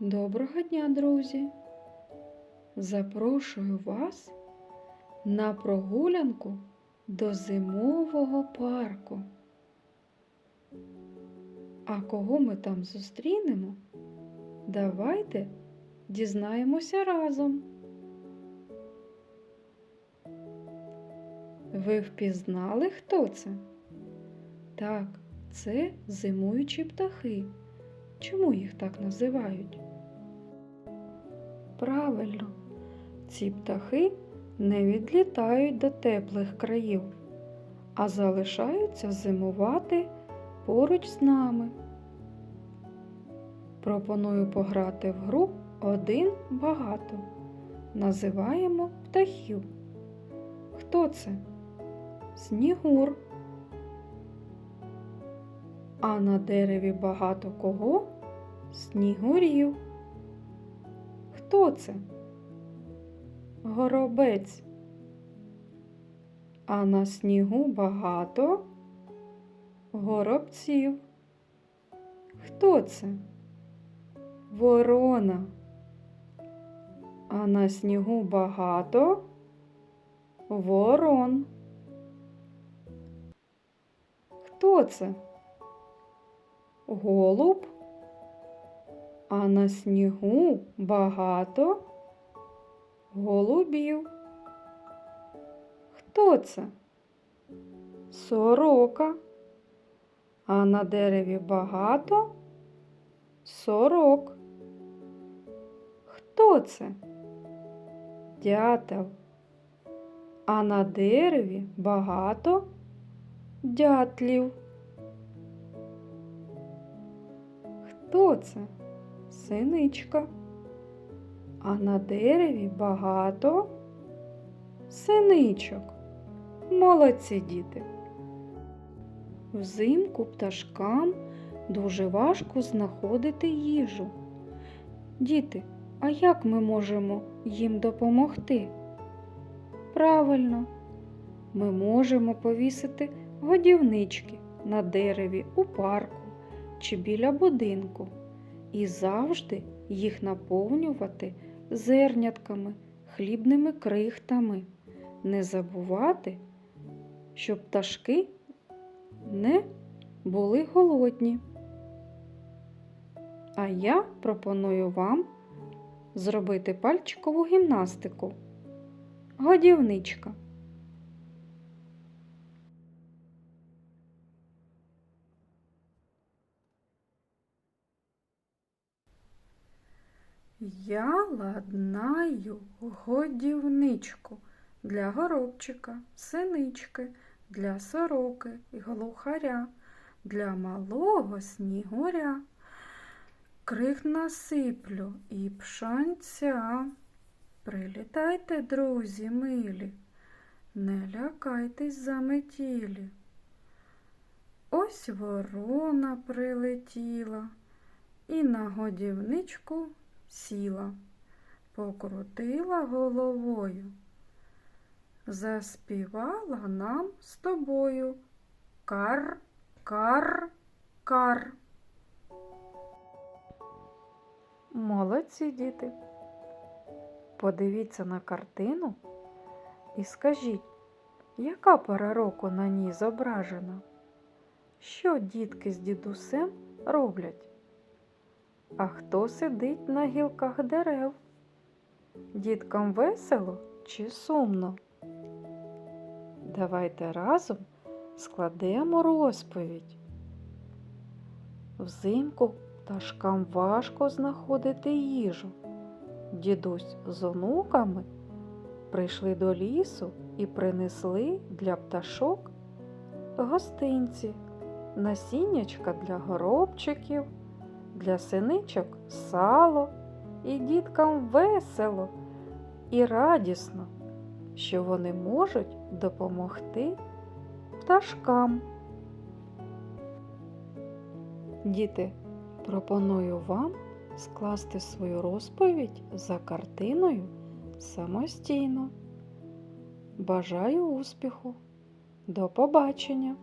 Доброго дня, друзі! Запрошую вас на прогулянку до зимового парку. А кого ми там зустрінемо? Давайте дізнаємося разом. Ви впізнали, хто це? Так, це зимуючі птахи. Чому їх так називають? Правильно, ці птахи не відлітають до теплих країв, а залишаються зимувати поруч з нами. Пропоную пограти в гру один багато. Називаємо птахів. Хто це? Снігур. А на дереві багато кого? Снігурів. Хто це? Горобець. А на снігу багато горобців. Хто це? Ворона. А на снігу багато ворон. Хто це? Голуб, а на снігу багато голубів. Хто це? Сорока, а на дереві багато сорок. Хто це? Дятел, а на дереві багато дятлів. Хто це? Синичка. А на дереві багато синичок. Молодці діти. Взимку пташкам дуже важко знаходити їжу. Діти, а як ми можемо їм допомогти? Правильно, ми можемо повісити годівнички на дереві у парку чи біля будинку і завжди їх наповнювати зернятками, хлібними крихтами. Не забувати, щоб пташки не були голодні. А я пропоную вам зробити пальчикову гімнастику. Годівничка. Я ладнаю годівничку для горобчика, синички, для сороки і глухаря, для малого снігуря. Крих насиплю і пшанця. Прилітайте, друзі милі, не лякайтесь заметілі. Ось ворона прилетіла і на годівничку сіла, покрутила головою, заспівала нам з тобою кар, кар, кар. Молодці діти. Подивіться на картину і скажіть, яка пора року на ній зображена? Що дітки з дідусем роблять? А хто сидить на гілках дерев? Діткам весело чи сумно? Давайте разом складемо розповідь. Взимку пташкам важко знаходити їжу. Дідусь з онуками прийшли до лісу і принесли для пташок гостинці, насіннячка для горобчиків для синичок сало, і діткам весело і радісно, що вони можуть допомогти пташкам. Діти, пропоную вам скласти свою розповідь за картиною самостійно. Бажаю успіху! До побачення!